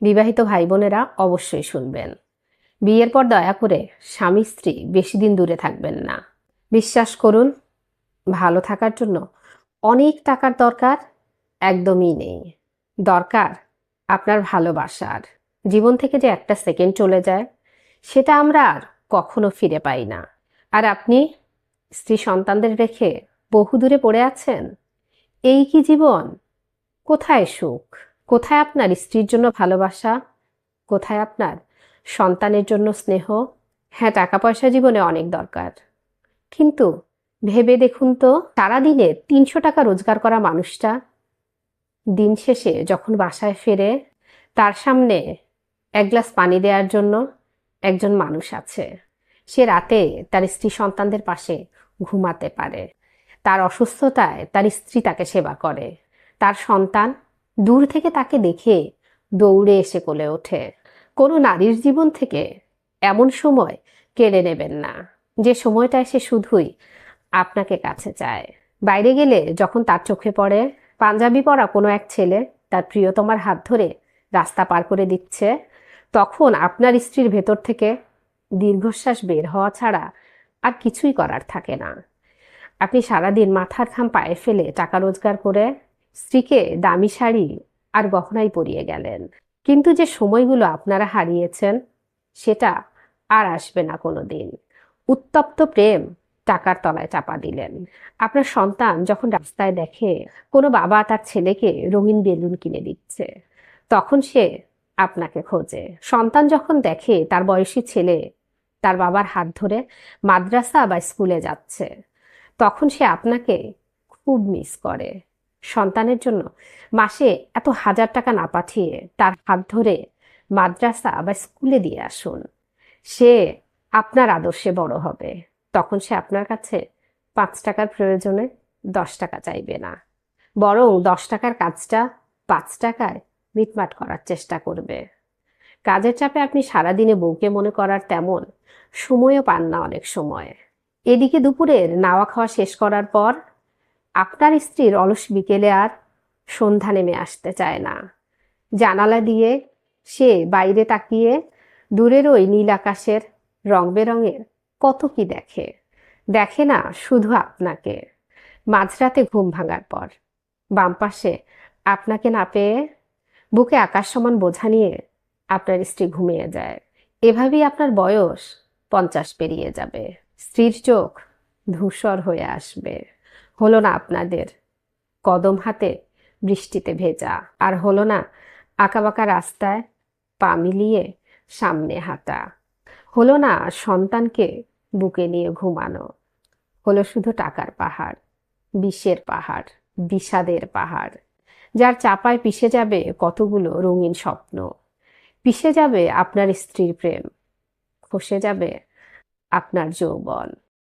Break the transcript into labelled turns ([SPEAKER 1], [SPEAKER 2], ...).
[SPEAKER 1] বিবাহিত ভাই বোনেরা অবশ্যই শুনবেন। বিয়ের পর দয়া করে স্বামী, স্ত্রী বেশি দিন দূরে থাকবেন না। বিশ্বাস করুন, ভালো থাকার জন্য অনেক টাকার দরকার একদমই নেই। দরকার আপনার ভালোবাসার। জীবন থেকে যে একটা সেকেন্ড চলে যায়, সেটা আমরা আর কখনো ফিরে পাই না। আর আপনি স্ত্রী সন্তানদের রেখে বহু দূরে পড়ে আছেন? এই কি জীবন? কোথায় সুখ? কোথায় আপনার স্ত্রীর জন্য ভালোবাসা? কোথায় আপনার সন্তানের জন্য স্নেহ? হ্যাঁ টাকা পয়সা জীবনে অনেক দরকার। কিন্তু ভেবে দেখুন তো, সারাদিনে তিনশো টাকা রোজগার করা মানুষটা। দিন শেষে যখন বাসায় ফেরে, তার সামনে এক গ্লাস পানি দেওয়ার জন্য একজন মানুষ আছে। সে রাতে তার স্ত্রী সন্তানদের পাশে ঘুমাতে পারে। তার অসুস্থতায় তার স্ত্রী তাকে সেবা করে। তার সন্তান দূর থেকে তাকে দেখে দৌড়ে এসে কোলে ওঠে। কোনো নারীর জীবন থেকে এমন সময় কেড়ে নেবেন না। যে সময়টায় সে শুধুই আপনাকে কাছে চায়। বাইরে গেলে যখন তার চোখে পড়ে, পাঞ্জাবি পরা কোনো এক ছেলে তার প্রিয়তমার হাত ধরে রাস্তা পার করে দিচ্ছে। তখন আপনার স্ত্রীর ভেতর থেকে দীর্ঘশ্বাস বের হওয়া ছাড়া আর কিছুই করার থাকে না। আপনি সারাদিন মাথার খাম পায়ে ফেলে টাকা রোজগার করে স্ত্রীকে দামি শাড়ি আর গহনাই পরিয়ে গেলেন। কিন্তু যে সময়গুলো আপনারা হারিয়েছেন, সেটা আর আসবে না কোনো দিন উত্তপ্ত প্রেম টাকার তলায় চাপা দিলেন। আপনার সন্তান যখন রাস্তায় দেখে কোনো বাবা তার ছেলেকে রঙিন বেলুন কিনে দিচ্ছে, তখন সে আপনাকে খোঁজে। সন্তান যখন দেখে তার বয়সী ছেলে তার বাবার হাত ধরে মাদ্রাসা বা স্কুলে যাচ্ছে, তখন সে আপনাকে খুব মিস করে। সন্তানের জন্য মাসে এত হাজার টাকা না পাঠিয়ে তার হাত ধরে মাদ্রাসা বা স্কুলে দিয়ে আসুন। সে আপনার আদর্শে বড় হবে। তখন সে আপনার কাছে পাঁচ টাকার প্রয়োজনে দশ টাকা চাইবে না। বরং দশ টাকার কাজটা পাঁচ টাকায় মিটমাট করার চেষ্টা করবে। কাজের চাপে আপনি সারাদিনে বউকে মনে করার তেমন সময়ও পান না অনেক সময়। এদিকে দুপুরের নাওয়া খাওয়া শেষ করার পর আপনার স্ত্রীর অলস বিকেলে আর সন্ধ্যা নেমে আসতে চায় না। জানালা দিয়ে সে বাইরে তাকিয়ে দূরের ওই নীল আকাশের রং বেরঙের কত কি দেখে। দেখে না শুধু আপনাকে। মাঝরাতে ঘুম ভাঙার পর বাম পাশে আপনাকে না পেয়ে বুকে আকাশ সমান বোঝা নিয়ে আপনার স্ত্রী ঘুমিয়ে যায়। এভাবেই আপনার বয়স পঞ্চাশ পেরিয়ে যাবে। স্ত্রীর চোখ ধূসর হয়ে আসবে। হলো না আপনাদের। কদম হাতে বৃষ্টিতে ভেজা। আর হলো না আঁকাবাঁকা রাস্তায় পা মিলিয়ে সামনে হাঁটা। হলো না সন্তানকে বুকে নিয়ে ঘুমানো। হলো শুধু টাকার পাহাড়, বিষের পাহাড়, বিষাদের পাহাড়। যার চাপায় পিষে যাবে কতগুলো রঙিন স্বপ্ন। পিষে যাবে আপনার স্ত্রীর প্রেম। খসে যাবে আপনার যৌবন।